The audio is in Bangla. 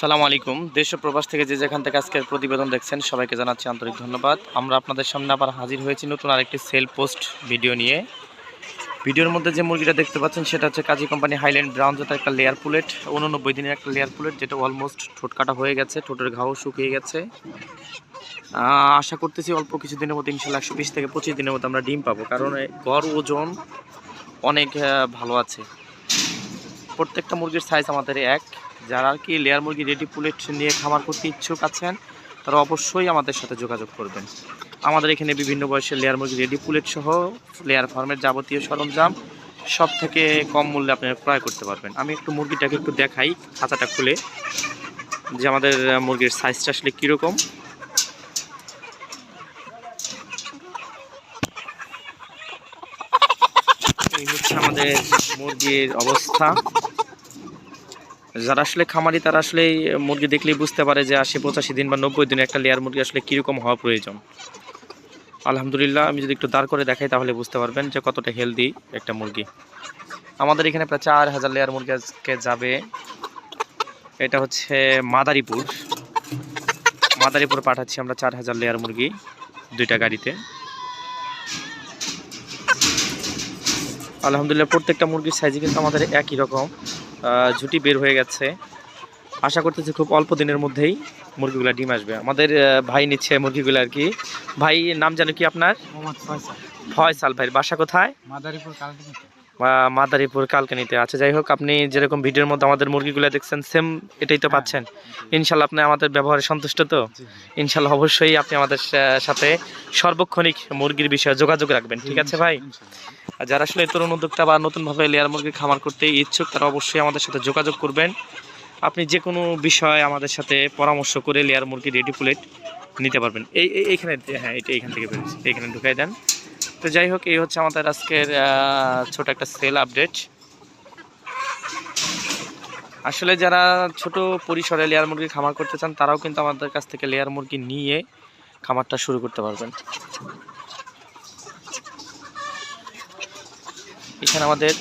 সালাম আলাইকুম। দেশ ও প্রবাস থেকে যে যেখান থেকে আজকের প্রতিবেদন দেখছেন, সবাইকে জানাচ্ছি আন্তরিক ধন্যবাদ। আমরা আপনাদের সামনে আবার হাজির হয়েছি নতুন আরেকটি সেল পোস্ট ভিডিও নিয়ে। ভিডিওর মধ্যে যে মুরগিটা দেখতে পাচ্ছেন, সেটা হচ্ছে কাজী কোম্পানি হাইল্যান্ড ব্রাউন যেটা একটা লেয়ার পুলেট, উননব্বই দিনের একটা লেয়ার পুলেট, যেটা অলমোস্ট ঠোঁট কাটা হয়ে গেছে, ঠোঁটের ঘাও শুকিয়ে গেছে। আশা করতেছি অল্প কিছু দিনের মধ্যে, ইনশাল্লাহ একশো বিশ থেকে পঁচিশ দিনের মধ্যে আমরা ডিম পাবো, কারণ গড় ওজন অনেক ভালো আছে। প্রত্যেকটা মুরগির সাইজ আমাদের এক। যারা আর কি লেয়ার মুরগি রেডি পুলেট নিয়ে খামার করতে ইচ্ছুক আছেন, তারা অবশ্যই আমাদের সাথে যোগাযোগ করবেন। আমাদের এখানে বিভিন্ন বয়সের লেয়ার মুরগি রেডি পুলেট সহ লেয়ার ফার্মের যাবতীয় সরঞ্জাম সব থেকে কম মূল্যে আপনারা ক্রয় করতে পারবেন। আমি একটু মুরগিটাকে একটু দেখাই খাঁচাটা খুলে, যে আমাদের মুরগির সাইজটা আসলে কীরকম। এই হচ্ছে আমাদের মুরগির অবস্থা। যারা আসলে খামারি, তারা আসলে মুরগি দেখলেই বুঝতে পারে যে আশি, পঁচাশি দিন বা নব্বই দিন একটা লেয়ার মুরগি আসলে কীরকম হওয়া প্রয়োজন। আলহামদুলিল্লাহ, আমি যদি একটু দাঁড় করে দেখাই তাহলে বুঝতে পারবেন যে কতটা হেলদি একটা মুরগি। আমাদের এখানে প্রায় চার হাজার লেয়ার মুরগি আজকে যাবে। এটা হচ্ছে মাদারীপুর। মাদারীপুর পাঠাচ্ছি আমরা চার হাজার লেয়ার মুরগি দুইটা গাড়িতে। আলহামদুলিল্লাহ প্রত্যেকটা মুরগির সাইজে কিন্তু আমাদের একই রকম। ঝুটি বের হয়ে গেছে। আশা করতেছি খুব অল্প দিনের মধ্যেই মুরগিগুলো ডিম আসবে। আমাদের ভাই নিচ্ছে মুরগিগুলো আর কি। ভাই নাম জানো কি আপনার? ফয়সাল। ভাই ভাইয়ের বাসা কোথায়? মাদারীপুর মাদারীপুর কালকানিতে আচ্ছা যাই হোক আপনি যেরকম ভিডিওর মধ্যে আমাদের মুরগিগুলো দেখছেন সেম এটাই তো পাচ্ছেন। ইনশাল্লাহ আপনি আমাদের ব্যবহারে সন্তুষ্ট তো? ইনশাল্লাহ অবশ্যই আপনি আমাদের সাথে সর্বক্ষণিক মুরগির বিষয়ে যোগাযোগ রাখবেন। ঠিক আছে ভাই? আর যারা আসলে তরুণ উদ্যোক্তা বা নতুনভাবে লেয়ার মুরগির খামার করতে ইচ্ছুক তারা অবশ্যই আমাদের সাথে যোগাযোগ করবেন। আপনি যে কোনো বিষয়ে আমাদের সাথে পরামর্শ করে লেয়ার মুরগি রেডি প্লেট নিতে পারবেন। এই এই- এইখানে হ্যাঁ এটা এইখান থেকে বেরোচ্ছে। এইখানে ঢুকাই দেন। তো যাই হোক, এই হচ্ছে আমাদের আজকের ছোট একটা সেল আপডেট আসলে যারা ছোট পরিসরে লেয়ার মুরগি খামার করতে চান, তারাও কিন্তু আমাদের কাছ থেকে লেয়ার মুরগি নিয়ে খামারটা শুরু করতে পারবেন। এখানে আমাদের